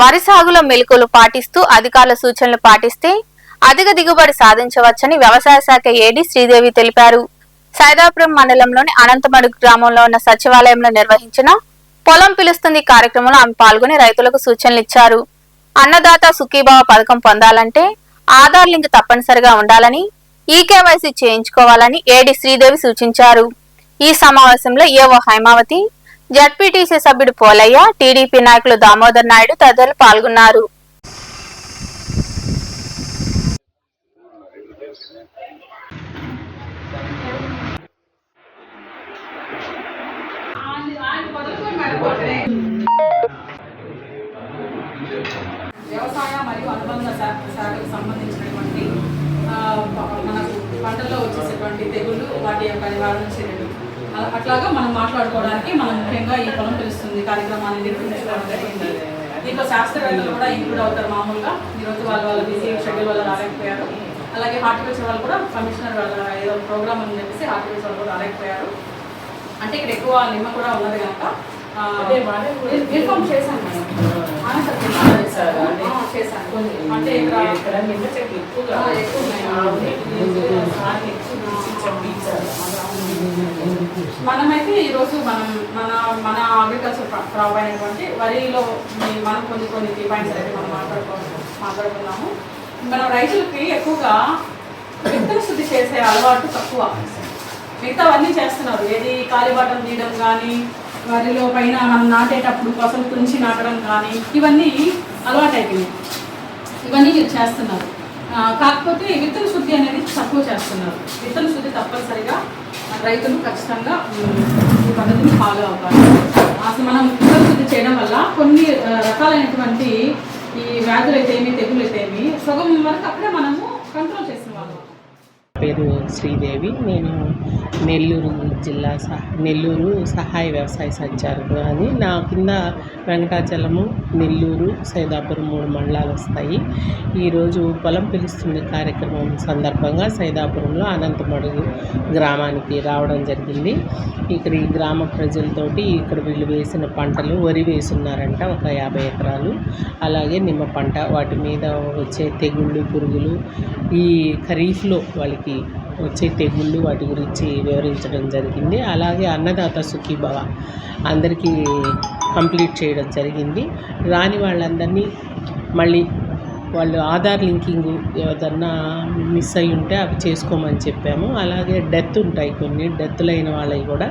వరి సాగులో మెలకులు పాటిస్తూ అధికారుల సూచనలు పాటిస్తే అధిక దిగుబడి సాధించవచ్చని వ్యవసాయ శాఖ ఏడీ శ్రీదేవి తెలిపారు. సైదాపురం మండలంలోని అనంతమడు గ్రామంలో ఉన్న సచివాలయంలో నిర్వహించిన పొలం పిలుస్తుంది కార్యక్రమంలో ఆమె పాల్గొని రైతులకు సూచనలు ఇచ్చారు. అన్నదాత సుఖీభావ పథకం పొందాలంటే ఆధార్ లింక్ తప్పనిసరిగా ఉండాలని ఈకేవైసీ చేయించుకోవాలని ఏడి శ్రీదేవి సూచించారు. ఈ సమావేశంలో ఏవో హైమావతి జడ్పీటీసీ సభ్యుడు పోలయ్య టీడీపీ నాయకులు దామోదర్ నాయుడు తదితరులు పాల్గొన్నారు. వ్యవసాయ మరియు అనుబంధ శాఖకు సంబంధించినటువంటి మనకు పంటల్లో వచ్చేసేటువంటి తెగుళ్ళు వాటి యొక్క నివారణ చర్యలు అట్లాగా మనం మాట్లాడుకోవడానికి మనం ముఖ్యంగా ఈ పొలం తెలుస్తుంది కార్యక్రమాన్ని నిర్వహించుకోవడం జరిగింది దీంట్లో శాస్త్రవేత్తలు కూడా ఇంక్లూడ్ అవుతారు మామూలుగా. ఈరోజు వాళ్ళ వాళ్ళ బిజీ షెడ్యూల్ వల్ల రాలేకపోయారు. అలాగే హార్టికల్చర్ వాళ్ళు కూడా కమిషనర్ వాళ్ళ ఏదో ప్రోగ్రామ్ అని చెప్పేసి హార్టికల్చర్ వాళ్ళు కూడా రాలేకపోయారు. అంటే ఇక్కడ ఎక్కువ నిమ్మ కూడా ఉన్నది కనుక ఆ, ఇన్ఫార్మ్ చేశాను మేడం. చేశాను. అంటే ఇక్కడ ఎక్కువ ఉన్నాయి. మనమైతే ఈరోజు మనం మన మన అగ్రికల్చర్ క్రాప్ అయినటువంటి వరిలో మనం కొన్ని కొన్ని కీ పాయింట్స్ అయితే మనం మాట్లాడుకో మాట్లాడుకున్నాము. మనం రైతులకి ఎక్కువగా విత్తన శుద్ధి చేసే అలవాటు తక్కువ. మిగతావన్నీ చేస్తున్నారు. ఏది కాలిబాటలు తీయడం కానీ వరిలో పైన మనం నాటేటప్పుడు పసలు తుంచి నాటడం కానీ ఇవన్నీ అలవాటు అయిపోయినాయి ఇవన్నీ చేస్తున్నారు. కాకపోతే విత్తన శుద్ధి అనేది తక్కువ చేస్తున్నారు. విత్తన శుద్ధి తప్పనిసరిగా రైతులు ఖచ్చితంగా ఈ పద్ధతిని ఫాలో అవ్వాలి అసలు మనం విత్తన చేయడం వల్ల కొన్ని రకాలైనటువంటి ఈ వ్యాధులు అయితే ఏమి తెగులు అయితే ఏమి సగం వరకు అక్కడే మనము కంట్రోల్ చేస్తున్నాం. పేరు శ్రీదేవి. నేను నెల్లూరు జిల్లా సహ నెల్లూరు సహాయ వ్యవసాయ సంచాలకుడు అని నా కింద వెంకటాచలము నెల్లూరు సైదాపురం మూడు మండలాలు వస్తాయి. ఈరోజు పొలం పిలుస్తుంది కార్యక్రమం సందర్భంగా సైదాపురంలో అనంతమడుగు గ్రామానికి రావడం జరిగింది. ఇక్కడ ఈ గ్రామ ప్రజలతోటి ఇక్కడ వీళ్ళు వేసిన పంటలు వరి వేసున్నారంట ఒక యాభై ఎకరాలు. అలాగే నిమ్మ పంట వాటి మీద వచ్చే తెగుళ్ళు పురుగులు ఈ ఖరీఫ్లో వాళ్ళకి వచ్చే తెగుళ్ళు వాటి గురించి వివరించడం జరిగింది. అలాగే అన్నదాత సుఖీభవ అందరికీ కంప్లీట్ చేయడం జరిగింది. రాని వాళ్ళందరినీ మళ్ళీ వాళ్ళు ఆధార్ లింకింగ్ ఏదన్నా మిస్ అయి ఉంటే అవి చేసుకోమని చెప్పాము. అలాగే డెత్ ఉంటాయి కొన్ని డెత్లు అయిన వాళ్ళవి కూడా.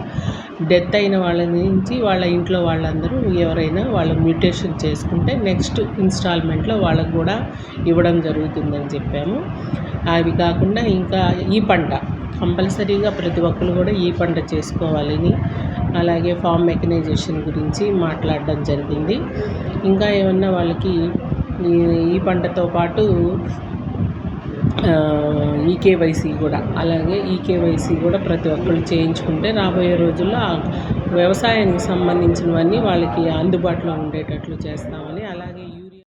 డెత్ అయిన వాళ్ళ నుంచి వాళ్ళ ఇంట్లో వాళ్ళందరూ ఎవరైనా వాళ్ళు మ్యూటేషన్ చేసుకుంటే నెక్స్ట్ ఇన్స్టాల్మెంట్లో వాళ్ళకు కూడా ఇవ్వడం జరుగుతుందని చెప్పాము. అవి కాకుండా ఇంకా ఈ పంట కంపల్సరీగా ప్రతి ఒక్కరు కూడా ఈ పంట చేసుకోవాలని అలాగే ఫామ్ మెకనైజేషన్ గురించి మాట్లాడడం జరిగింది. ఇంకా ఏమన్నా వాళ్ళకి ఈ ఈ పంటతో పాటు ఈకేవైసీ కూడా అలాగే ఈకేవైసీ కూడా ప్రతి ఒక్కరు చేయించుకుంటే రాబోయే రోజుల్లో వ్యవసాయానికి సంబంధించినవన్నీ వాళ్ళకి అందుబాటులో ఉండేటట్లు చేస్తామని